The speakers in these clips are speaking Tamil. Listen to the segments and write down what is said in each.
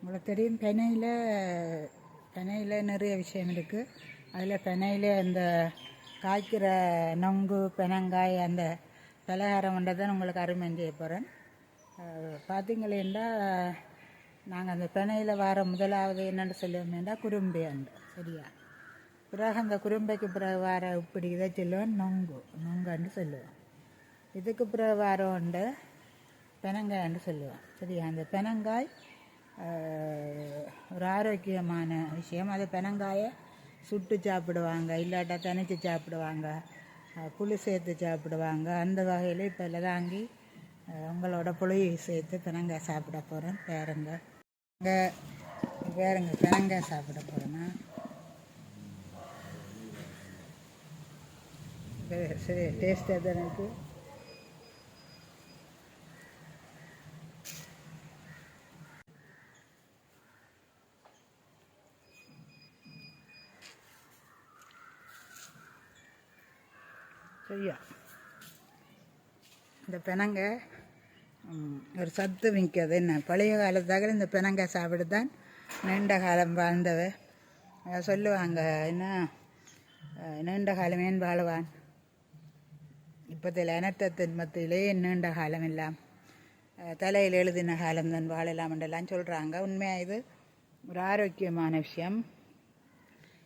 உங்களுக்கு தெரியும் பெனையில் பெனையில் நிறைய விஷயம் இருக்குது அதில் பெனையில் இந்த காய்க்கிற நொங்கு பெனங்காய் அந்த பலகாரம் தான் உங்களுக்கு அருமை செய்ய போகிறேன் பார்த்தீங்களேண்டா நாங்கள் அந்த பெனையில் வர முதலாவது என்னென்னு சொல்லுவோமேண்டா குறும்பை அண்டு சரியா? பிறகு அந்த குறும்பைக்கு பிறகு வர இப்படி இதை சொல்லுவோம் நொங்கு நொங்குன்னு சொல்லுவோம். இதுக்கு பிறகு வர உண்டு பெனங்காய்ன்னு சொல்லுவோம் சரியா? அந்த பெனங்காய் ஒரு ஆரோக்கியமான விஷயம். அது பெனங்காயை சுட்டு சாப்பிடுவாங்க இல்லாட்டா தனித்து சாப்பிடுவாங்க புளி சேர்த்து சாப்பிடுவாங்க. அந்த வகையில் இப்போ லதாங்கி உங்களோட புளி சேர்த்து பெனங்காய் சாப்பிட போகிறேன் பேருங்க. இங்கே பேருங்க பெனங்காய் சாப்பிட போகிறேன்னா சரி டேஸ்ட்டாக தான் சரியா? இந்த பெனங்க ஒரு சத்து விற்கிறது என்ன பழைய காலத்தாக இந்த பெனங்க சாப்பிட்டு தான் நீண்ட காலம் வாழ்ந்தவ. சொல்லுவாங்க என்ன அஹ் நீண்ட காலமேன் வாழுவான்? இப்போத்தில் அனர்த்தத்தின் மத்தியிலே நீண்ட காலம் எல்லாம் தலையில் எழுதின காலம் தான் வாழலாம் என்றெல்லாம் சொல்கிறாங்க உண்மையாக இது? ஒரு ஆரோக்கியமான விஷயம்.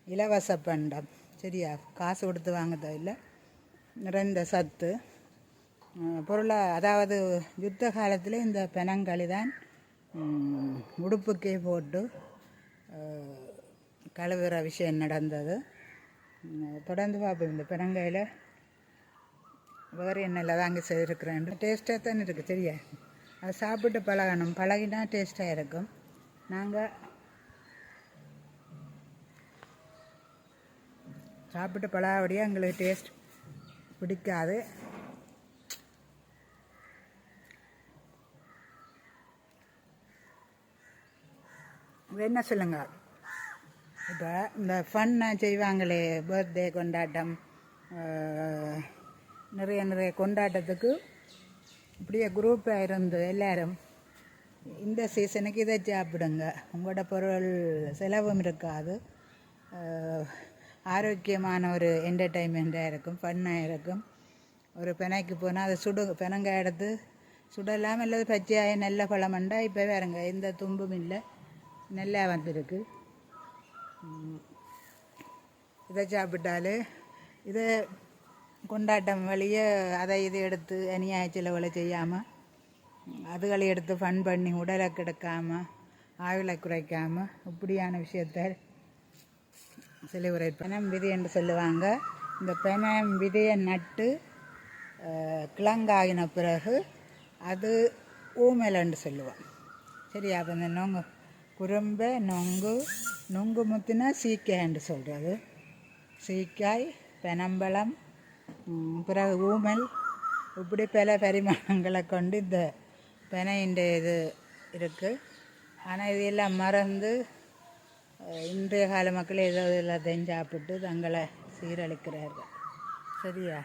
இலவச பண்டம். சரியா? காசு கொடுத்து வாங்க தேவையில்லை நிறைந்த சத்து. பொருளாக அதாவது யுத்த காலத்தில் இந்த பெனங்களி தான் உடுப்புக்கே போட்டு கழுவுற விஷயம் நடந்தது. தொடர்ந்து பார்ப்போம். இந்த பெனங்காயில் வேறு என்னெல்லாம் தாங்க செய்திருக்கிறேன். டேஸ்ட்டாக தானே இருக்குது சரியா அது சாப்பிட்டு பழகணும். பழகினா டேஸ்ட்டாக இருக்கும். நாங்கள் சாப்பிட்டு பழகாபடியாக எங்களுக்கு டேஸ்ட் பிடிக்காது. என்ன சொல்லுங்க? இப்போ இந்த ஃபன்னாக செய்வாங்களே பர்த்டே கொண்டாட்டம் நிறைய நிறைய கொண்டாட்டத்துக்கு இப்படியே குரூப்பாக இருந்து எல்லாரும் இந்த சீசனுக்கு இதை சாப்பிடுங்க. உங்களோட பொருள் செலவும் இருக்காது. ஆரோக்கியமான ஒரு என்டர்டைன்மெண்ட்டாக இருக்கும் ஃபன்னாக இருக்கும். ஒரு பெனைக்கு போனால் அதை சுடு பெனங்காய் எடுத்து சுடலாம் அல்லது பச்சையாக நல்ல பழமண்டா இப்போ வேறங்க எந்த தும்பும் இல்லை. நல்லா வந்திருக்கு. இதை சாப்பிட்டாலே இதை கொண்டாட்டம் வழியே அதை இது எடுத்து அநியாய செலவுகளை செய்யாமல் அதுகளை எடுத்து ஃபன் பண்ணி உடலை கெடுக்காம ஆயுளை குறைக்காமல் இப்படியான விஷயத்தை செலிப்ரேட் ஒரு பெனம் விதி என்று சொல்லுவாங்க. இந்த பெனம் விதையை நட்டு கிழங்காகின பிறகு அது ஊமலன்னு சொல்லுவோம். சரியா? அது இந்த நொங்கு குறும்பை நொங்கு நொங்கு முத்தினா சீக்காய்ன்னு சொல்கிறது சீக்காய் பெனம்பழம் பிறகு ஊமல். இப்படி பல பரிமாணங்களை கொண்டு இந்த பெனையின் இது இருக்குது ஆனால் இதையெல்லாம் மறந்து இன்றைய கால மக்கள் ஏதோ எல்லாத்தையும் சாப்பிட்டு தங்களை சீரழிக்கிறார்கள். சரியா?